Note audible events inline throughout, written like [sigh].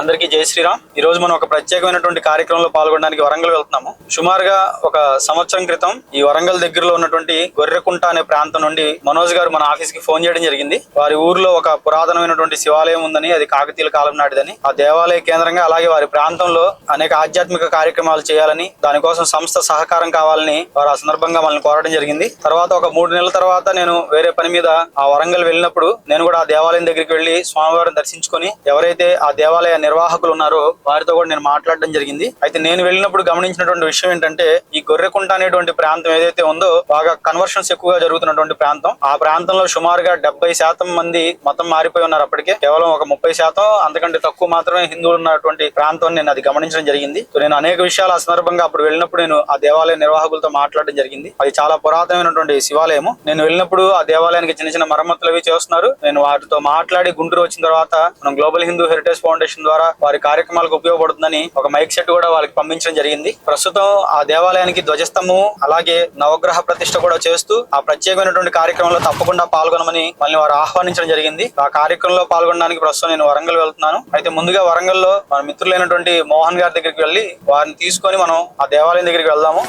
అందరికీ జై శ్రీరామ్. ఈ రోజు మనం ఒక ప్రత్యేకమైనటువంటి కార్యక్రమంలో పాల్గొనడానికి వరంగల్ వెళ్తున్నాము. సుమారుగా ఒక సంవత్సరం క్రితం ఈ వరంగల్ దగ్గరలో ఉన్నటువంటి గొర్రెకుంట అనే ప్రాంతం నుండి మనోజ్ గారు మన ఆఫీస్కి ఫోన్ చేయడం జరిగింది. వారి ఊర్లో ఒక పురాతనమైనటువంటి శివాలయం ఉందని అది కాకతీయుల కాలం నాటిదని. ఆ దేవాలయ కేంద్రంగా అలాగే వారి ప్రాంతంలో అనేక ఆధ్యాత్మిక కార్యక్రమాలు చేయాలని దానికోసం సంస్థ సహకారం కావాలని వారు ఆ సందర్భంగా మనల్ని కోరడం జరిగింది. తర్వాత ఒక మూడు నెలల తర్వాత నేను వేరే పని మీద ఆ వరంగల్ వెళ్ళినప్పుడు నేను కూడా ఆ దేవాలయం దగ్గరికి వెళ్ళి స్వామివారిని దర్శించుకొని ఎవరైతే ఆ దేవాలయాన్ని నిర్వాహకులు ఉన్నారో వారితో కూడా నేను మాట్లాడడం జరిగింది. అయితే నేను వెళ్ళినప్పుడు గమనించినటువంటి విషయం ఏంటంటే ఈ గొర్రెకుంట అనేటువంటి ప్రాంతం ఏదైతే ఉందో బాగా కన్వర్షన్స్ ఎక్కువగా జరుగుతున్నటువంటి ప్రాంతం. ఆ ప్రాంతంలో సుమారుగా డెబ్బై శాతం మంది మతం మారిపోయి ఉన్నారు అప్పటికే. కేవలం ఒక ముప్పై శాతం అంతకంటే తక్కువ మాత్రమే హిందువులు ఉన్నటువంటి ప్రాంతం నేను అది గమనించడం జరిగింది. సో నేను అనేక విషయాలు ఆ సందర్భంగా అప్పుడు వెళ్ళినప్పుడు నేను ఆ దేవాలయ నిర్వాహకులతో మాట్లాడడం జరిగింది. అది చాలా పురాతనమైనటువంటి శివాలయం నేను వెళ్ళినప్పుడు ఆ దేవాలయానికి చిన్న చిన్న మరమ్మతులు అవి చేస్తున్నారు. నేను వాటితో మాట్లాడి గుంటూరు వచ్చిన తర్వాత మనం గ్లోబల్ హిందూ హెరిటేజ్ ఫౌండేషన్ ద్వారా ద్వారా వారి కార్యక్రమాలకు ఉపయోగపడుతుందని ఒక మైక్ సెట్ కూడా వాళ్ళకి పంపించడం జరిగింది. ప్రస్తుతం ఆ దేవాలయానికి ధ్వజస్తంభము అలాగే నవగ్రహ ప్రతిష్ట కూడా చేస్తూ ఆ ప్రత్యేకమైనటువంటి కార్యక్రమంలో తప్పకుండా పాల్గొనమని మళ్ళీ వారు ఆహ్వానించడం జరిగింది. ఆ కార్యక్రమంలో పాల్గొనడానికి ప్రస్తుతం నేను వరంగల్ వెళ్తున్నాను. అయితే ముందుగా వరంగల్లో మన మిత్రులైనటువంటి మోహన్ గారి దగ్గరికి వెళ్ళి వారిని తీసుకొని మనం ఆ దేవాలయం దగ్గరికి వెళ్దాము.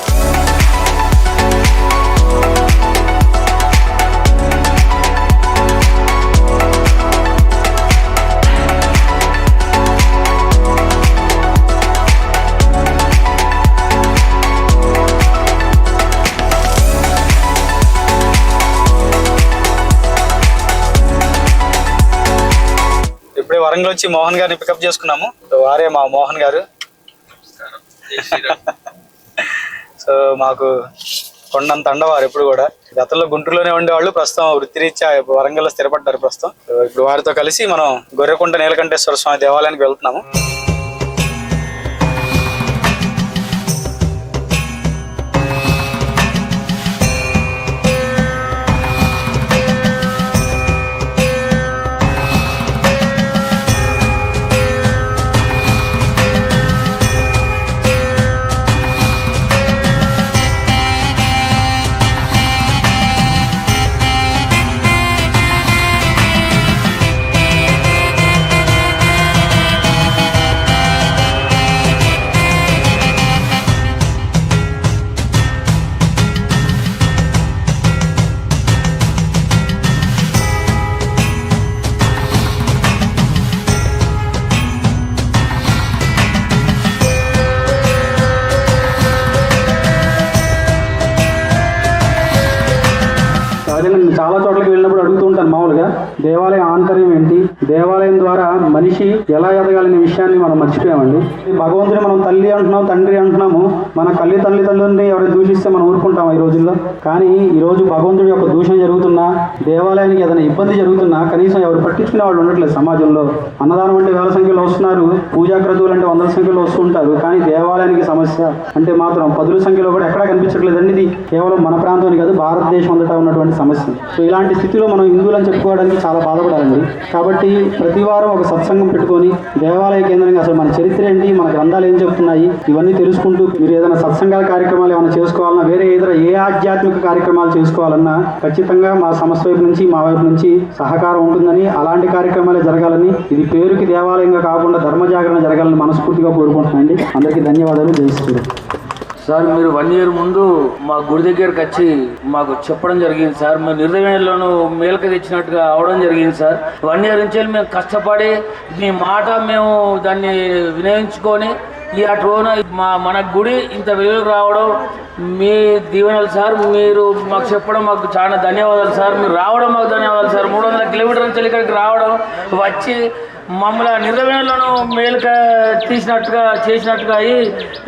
వరంగల్ వచ్చి మోహన్ గారిని పికప్ చేసుకున్నాము. సో వారే మా మోహన్ గారు. సో [laughs] మాకు కొండంత అండవారు ఎప్పుడు కూడా. గతంలో గుంటూరులోనే ఉండేవాళ్ళు ప్రస్తుతం వృత్తిరీత్యా వరంగల్లో స్థిరపడ్డారు ప్రస్తుతం. ఇప్పుడు వారితో కలిసి మనం గొర్రెకుంట నీలకంఠేశ్వర స్వామి దేవాలయానికి వెళ్తున్నాము. నేను చాలా చోట్లకి వెళ్ళినప్పుడు అడుగుతూ ఉంటాను మామూలుగా దేవాలయ ఆంతర్యం ఏంటి? దేవాలయం ద్వారా మనిషి ఎలా ఎదగాలనే విషయాన్ని మనం మర్చిపోయామండి. భగవంతుని మనం తల్లి అంటున్నాం తండ్రి అంటున్నాము. మన కల్లి తల్లి తల్లిని ఎవరైనా దూషిస్తే మనం ఊరుకుంటాం ఈ రోజుల్లో? కానీ ఈ రోజు భగవంతుడి యొక్క దూషణ జరుగుతున్నా దేవాలయానికి ఏదైనా ఇబ్బంది జరుగుతున్నా కనీసం ఎవరు పట్టించుకునే వాళ్ళు ఉండట్లేదు సమాజంలో. అన్నదానం అంటే వేల సంఖ్యలో వస్తున్నారు పూజా క్రతువులు అంటే వందల సంఖ్యలో వస్తుంటారు కానీ దేవాలయానికి సమస్య అంటే మాత్రం పదుల సంఖ్యలో కూడా ఎక్కడా కనిపించట్లేదండి ఇది. కేవలం మన ప్రాంతానికి కాదు భారతదేశం అంతటా ఉన్నటువంటి సమస్య. సో ఇలాంటి స్థితిలో మనం హిందువులు అని చెప్పుకోవడానికి చాలా బాధపడాలండి. కాబట్టి ప్రతి వారం ఒక సత్సంగం పెట్టుకొని దేవాలయ కేంద్రంగా అసలు మన చరిత్ర ఏంటి మన గ్రంథాలు ఏం చెప్తున్నాయి ఇవన్నీ తెలుసుకుంటూ మీరు ఏదైనా సత్సంగాల కార్యక్రమాలు ఏమైనా చేసుకోవాలన్నా వేరే ఏదైనా ఏ ఆధ్యాత్మిక కార్యక్రమాలు చేసుకోవాలన్నా ఖచ్చితంగా మా సంస్థ వైపు నుంచి మా వైపు నుంచి సహకారం ఉంటుందని అలాంటి కార్యక్రమాలే జరగాలని ఇది పేరుకి దేవాలయంగా కాకుండా ధర్మ జాగరణ జరగాలని మనస్ఫూర్తిగా కోరుకుంటున్నాండి అందరికీ ధన్యవాదాలు. జై సార్ మీరు వన్ ఇయర్ ముందు మా గుడి దగ్గరకు వచ్చి మాకు చెప్పడం జరిగింది సార్. మేము నిర్ణయంలోను మేలుక తెచ్చినట్టుగా అవడం జరిగింది సార్. వన్ ఇయర్ నుంచి మేము కష్టపడి మీ మాట మేము దాన్ని వినియోగించుకొని ఈ అటున మా మన గుడి ఇంత వెలుగు రావడం మీ దీవెనలు సార్ మీరు మాకు చెప్పడం మాకు చాలా ధన్యవాదాలు సార్. మీరు రావడం మాకు ధన్యవాదాలు సార్. మూడు వందల కిలోమీటర్ల నుంచి ఇక్కడికి రావడం వచ్చి మమ్మల్ని నిర్వహణలను మేలుక తీసినట్టుగా చేసినట్టుగా అయ్యి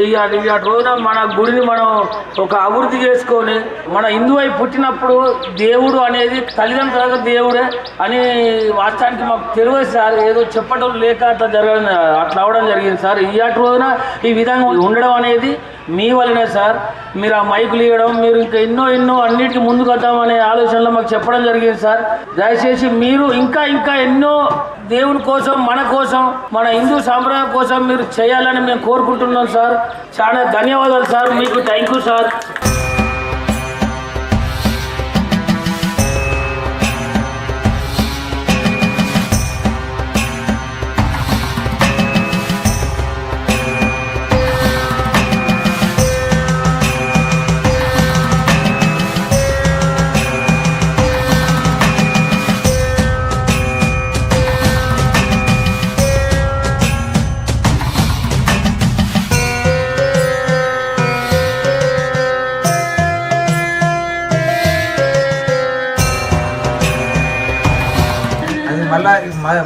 ఇక అటు రోజున మన గుడిని మనం ఒక అభివృద్ధి చేసుకొని మన హిందూ అయి పుట్టినప్పుడు దేవుడు అనేది తల్లిదండ్రులకు దేవుడే అని వాస్తవానికి మాకు తెలియదు సార్. ఏదో చెప్పడం లేక అట్లా జరగడం అట్లా అవడం జరిగింది సార్. ఈ అటు రోజున ఈ విధంగా ఉండడం అనేది మీ వల్లనే సార్. మీరు ఆ మైకులు ఇవ్వడం మీరు ఇంకా ఎన్నో ఎన్నో అన్నిటికీ ముందుకు వద్దామనే ఆలోచనలో మాకు చెప్పడం జరిగింది సార్. దయచేసి మీరు ఇంకా ఇంకా ఎన్నో దేవుని కోసం మన కోసం మన హిందూ సాంప్రదాయం కోసం మీరు చేయాలని మేము కోరుకుంటున్నాం సార్. చాలా ధన్యవాదాలు సార్. మీకు థ్యాంక్ యూ సార్.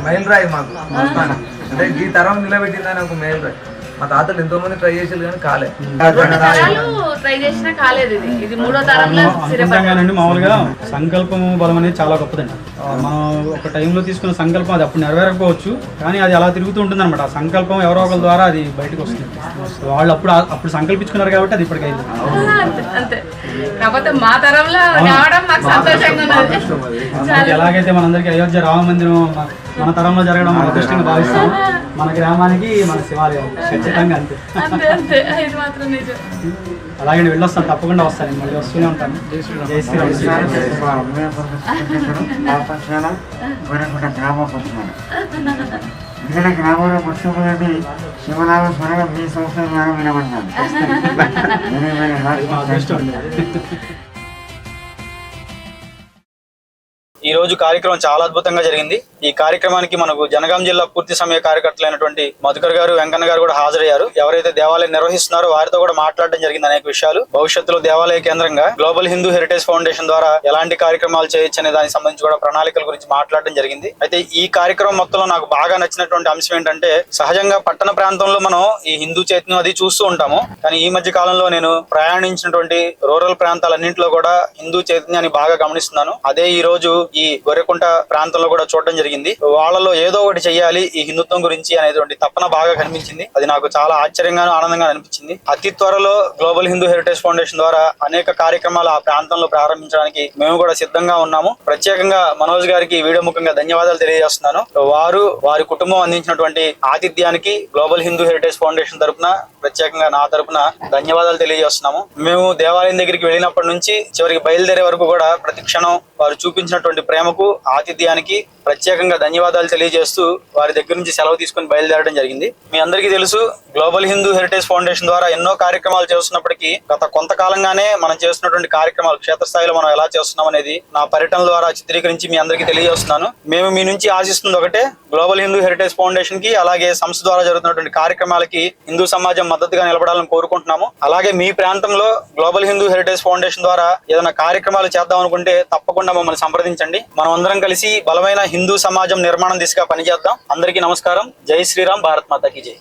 మైల్ రాయి మాకు మొత్తాన్ని. అంటే ఈ తరం నిలబెట్టిందని ఒక మైల్ రాయి మా తాతలు ఎంతో మంది ట్రై చేసారు కానీ కాలే. రెండు తరాలు ట్రై చేసినా కాలేదు ఇది. ఇది మూడో తరంలో స్థిరపడ్డాను అనుకుంటాగానండి మామూలుగా సంకల్పం బలం అనేది చాలా గొప్పదండి. మనం ఒక టైంలో తీసుకున్న సంకల్పం అది అప్పుడు నెరవేరకపోవచ్చు కానీ అది అలా తిరుగుతూ ఉంటుంది అనమాట ఆ సంకల్పం ఎవరో ఒకరి ద్వారా అది బయటకు వస్తుంది. వాళ్ళు అప్పుడు అప్పుడు సంకల్పించుకున్నారు కాబట్టి అది ఇప్పటికైంది అంతే అంతే. కాకపోతే మా తరంలో రావడం మాకు సంతోషంగా ఉన్నది. మనకి ఎలాగైతే మనందరికీ అయోధ్య రామ మందిరం మన- తరంలో జరగడం మన అదృష్టంగా భావిస్తాం. [laughs] మన గ్రామానికి మన శివాలయం ఖచ్చితంగా అంతే. అంతే అంతే. ఇది మాత్రం నిజం. అలాగే వెళ్ళొస్తాను తప్పకుండా వస్తాను. నేను మళ్ళీ వస్తూనే ఉంటాను. జై శ్రీరామ్. ఇక్కడ గ్రామంలో మొట్టమొదటి శివనామ స్మరణ మీ సంవత్సరం ద్వారా వినబడ్డాను [laughs] ఈ రోజు కార్యక్రమం చాలా అద్భుతంగా జరిగింది. ఈ కార్యక్రమానికి మనకు జనగాం జిల్లా పూర్తి సమయ కార్యకర్తలైనటువంటి మధుకర్ గారు వెంకన్న గారు కూడా హాజరయ్యారు. ఎవరైతే దేవాలయం నిర్వహిస్తున్నారో వారితో కూడా మాట్లాడడం జరిగింది అనేక విషయాలు. భవిష్యత్తులో దేవాలయ కేంద్రంగా గ్లోబల్ హిందూ హెరిటేజ్ ఫౌండేషన్ ద్వారా ఎలాంటి కార్యక్రమాలు చేయొచ్చు అనే దానికి సంబంధించి కూడా ప్రణాళికల గురించి మాట్లాడడం జరిగింది. అయితే ఈ కార్యక్రమం మొత్తంలో నాకు బాగా నచ్చినటువంటి అంశం ఏంటంటే సహజంగా పట్టణ ప్రాంతంలో మనం ఈ హిందూ చైతన్యం అది చూస్తూ ఉంటాము. కానీ ఈ మధ్య కాలంలో నేను ప్రయాణించినటువంటి రూరల్ ప్రాంతాలన్నింటిలో కూడా హిందూ చైతన్యాన్ని బాగా గమనిస్తున్నాను. అదే ఈ రోజు ఈ గొర్రెకుంట ప్రాంతంలో కూడా చూడడం జరిగింది. వాళ్ళలో ఏదో ఒకటి చెయ్యాలి ఈ హిందుత్వం గురించి అనేటువంటి తపన బాగా కనిపించింది. అది నాకు చాలా ఆశ్చర్యంగాను ఆనందంగా అనిపించింది. అతి త్వరలో గ్లోబల్ హిందూ హెరిటేజ్ ఫౌండేషన్ ద్వారా అనేక కార్యక్రమాలు ఆ ప్రాంతంలో ప్రారంభించడానికి మేము కూడా సిద్ధంగా ఉన్నాము. ప్రత్యేకంగా మనోజ్ గారికి వీడియో ముఖంగా ధన్యవాదాలు తెలియజేస్తున్నాను. వారు వారి కుటుంబం అందించినటువంటి ఆతిథ్యానికి గ్లోబల్ హిందూ హెరిటేజ్ ఫౌండేషన్ తరఫున ప్రత్యేకంగా నా తరపున ధన్యవాదాలు తెలియజేస్తున్నాము. మేము దేవాలయం దగ్గరికి వెళ్ళినప్పటి నుంచి చివరికి బయలుదేరే వరకు కూడా ప్రతి క్షణం వారు చూపించినటువంటి ప్రేమకు ఆతిథ్యానికి ప్రత్యేకంగా ధన్యవాదాలు తెలియజేస్తూ వారి దగ్గర నుంచి సెలవు తీసుకుని బయలుదేరడం జరిగింది. మీ అందరికీ తెలుసు గ్లోబల్ హిందూ హెరిటేజ్ ఫౌండేషన్ ద్వారా ఎన్నో కార్యక్రమాలు చేస్తున్నప్పటికీ గత కొంతకాలంగానే మనం చేస్తున్నటువంటి కార్యక్రమాలు క్షేత్రస్థాయిలో మనం ఎలా చేస్తున్నాం అనేది నా పర్యటన ద్వారా చిత్రీకరించి మీ అందరికీ తెలియజేస్తున్నాను. మేము మీ నుంచి ఆశిస్తుంది ఒకటే గ్లోబల్ హిందూ హెరిటేజ్ ఫౌండేషన్కి అలాగే సంస్థ ద్వారా జరుగుతున్నటువంటి కార్యక్రమాలకి హిందూ సమాజం మద్దతుగా నిలబడాలని కోరుకుంటున్నాము. అలాగే మీ ప్రాంతంలో గ్లోబల్ హిందూ హెరిటేజ్ ఫౌండేషన్ ద్వారా ఏదైనా కార్యక్రమాలు చేద్దాం అనుకుంటే తప్పకుండా మమ్మల్ని సంప్రదించండి. మనం అందరం కలిసి బలమైన హిందూ సమాజం నిర్మాణం దిశగా పనిచేద్దాం. అందరికీ నమస్కారం. జై శ్రీరామ్ భారత్ మాతాకి జై.